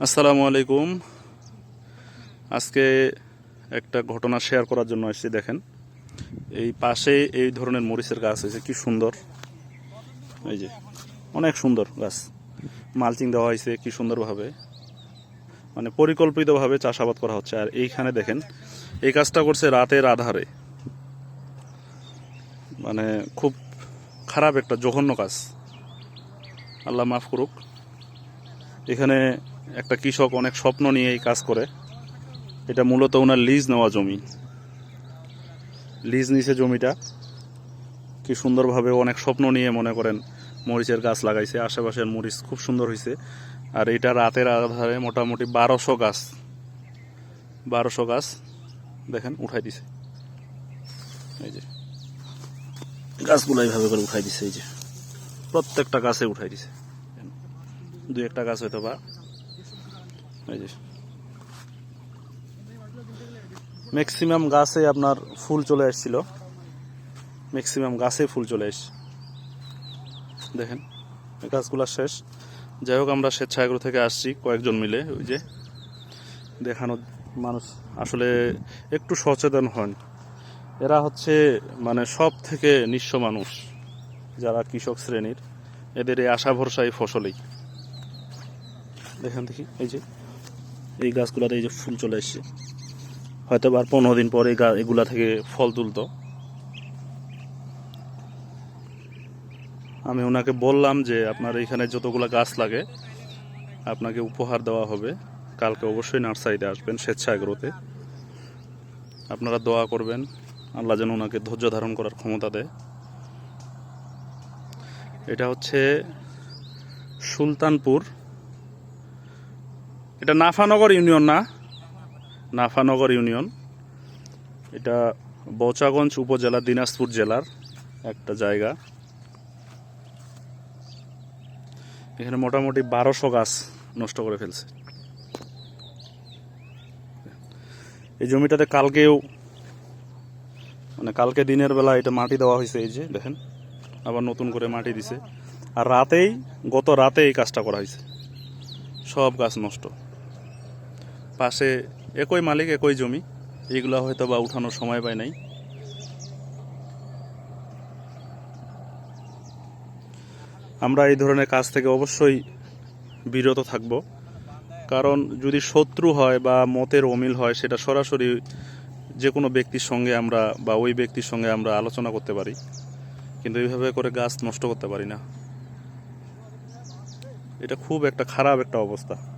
আসসালামু আলাইকুম। আজকে একটা ঘটনা শেয়ার করার জন্য এসেছি দেখেন। এই পাশে এই ধরনের মরিচের গাছ হয়েছে, কি সুন্দর। এই যে, অনেক সুন্দর গাছ। মালচিং দেওয়া হয়েছে, কি সুন্দরভাবে। মানে পরিকল্পিতভাবে চাষাবাদ করা হচ্ছে। আর এইখানে দেখেন, এই কাজটা করছে রাতের আধারে। মানে খুব খারাপ একটা জঘন্য কাজ। আল্লাহ মাফ করুক। এখানে একটা কৃষক অনেক স্বপ্ন নিয়ে এই কাজ করে। এটা মূলত ওনার লিজ নেওয়া জমি। লিজ নিছে জমিটা। কি সুন্দরভাবে অনেক স্বপ্ন নিয়ে মনে করেন মরিচের গাছ লাগাইছে। আশেপাশের মরিচ খুব সুন্দর হয়েছে আর এটা রাতের আধারে মোটামুটি বারোশো গাছ। বারোশো গাছ, দেখেন, উঠাই দিছে। এই যে। গাছগুলো এইভাবে করে উঠাই দিছে, এই যে। প্রত্যেকটা গাছে উঠাই দিছে। দুই একটা গাছ হয়তো বা এই যে। ম্যাক্সিমাম গাছে আপনার ফুল চলে আসছিল। ম্যাক্সিমাম গাছে ফুল চলে এসছে দেখেন গাছগুলো শেষ। যাই হোক, আমরা স্বেচ্ছাগ্রহ থেকে আসছি কয়েকজন মিলে, ওই যে দেখানো মানুষ আসলে একটু সচেতন হন। এরা হচ্ছে মানে সব থেকে নিঃস্ব মানুষ, যারা কৃষক শ্রেণির। এদের এই আশা ভরসা এই ফসলেই। দেখেন দেখি, এই যে এই গাছগুলাতে এই যে ফুল চলে এসছে হয়তো আর পনেরো দিন পরে এগুলা থেকে ফল তুলতো। আমি ওনাকে বললাম যে, আপনার এখানে যতগুলো গাছ লাগে, আপনাকে উপহার দেওয়া হবে। কালকে অবশ্যই নার্সারিতে আসবেন স্বেচ্ছাগ্রহতে। আপনারা দোয়া করবেন, আল্লাহ যেন ওনাকে ধৈর্য ধারণ করার ক্ষমতা দেয়। এটা হচ্ছে সুলতানপুর এটা নাফানগর ইউনিয়ন না? নাফানগর ইউনিয়ন। এটা বচাগঞ্জ উপজেলা, দিনাজপুর জেলার একটা জায়গা। এখানে মোটামুটি বারোশো গাছ নষ্ট করে ফেলছে। এই জমিটাতে কালকেও মানে কালকে দিনের বেলা এটা মাটি দেওয়া হয়েছে, এই যে দেখেন, আবার নতুন করে মাটি দিছে। আর রাতেই, গত রাতে এই কাজটা করা হয়েছে। সব গাছ নষ্ট। পাশে একই মালিক, একই জমি, এইগুলা হয়তো বা উঠানোর সময় পায় নাই। আমরা এই ধরনের কাজ থেকে অবশ্যই বিরত থাকব। কারণ যদি শত্রু হয় বা মতের অমিল হয়, সেটা সরাসরি যে কোনো ব্যক্তির সঙ্গে আমরা বা ওই ব্যক্তির সঙ্গে আমরা আলোচনা করতে পারি। কিন্তু এইভাবে করে গাছ নষ্ট করতে পারি না। এটা খুব একটা খারাপ একটা অবস্থা।